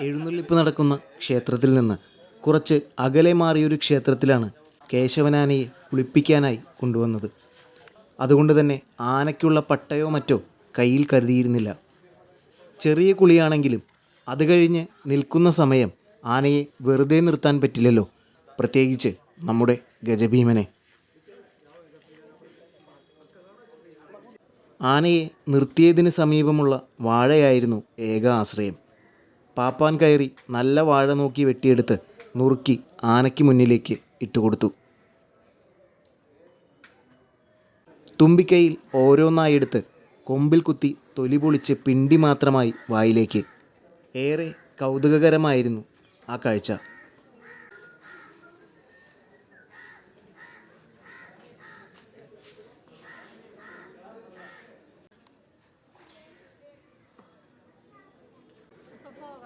എഴുന്നള്ളിപ്പ് നടക്കുന്ന ക്ഷേത്രത്തിൽ നിന്ന് കുറച്ച് അകലെ മാറിയൊരു ക്ഷേത്രത്തിലാണ് കേശവനാനയെ കുളിപ്പിക്കാനായി കൊണ്ടുവന്നത്. അതുകൊണ്ട് തന്നെ ആനയ്ക്കുള്ള പട്ടയോ മറ്റോ കയ്യിൽ കരുതിയിരുന്നില്ല. ചെറിയ കുളിയാണെങ്കിലും അത് കഴിഞ്ഞ് നിൽക്കുന്ന സമയം ആനയെ വെറുതെ നിർത്താൻ പറ്റില്ലല്ലോ. പ്രത്യേകിച്ച് നമ്മുടെ ഗജഭീമനെ. ആനയെ നിർത്തിയതിന് സമീപമുള്ള വാഴയായിരുന്നു ഏക ആശ്രയം. പാപ്പാൻ കയറി നല്ല വാഴ നോക്കി വെട്ടിയെടുത്ത് നുറുക്കി ആനയ്ക്ക് മുന്നിലേക്ക് ഇട്ടുകൊടുത്തു. തുമ്പിക്കൈയിൽ ഓരോന്നായി എടുത്ത് കൊമ്പിൽ കുത്തി തൊലി പൊളിച്ച് പിണ്ടി മാത്രമായി വായിലേക്ക്. ഏറെ കൗതുകകരമായിരുന്നു ആ കാഴ്ച. ಹೋಗ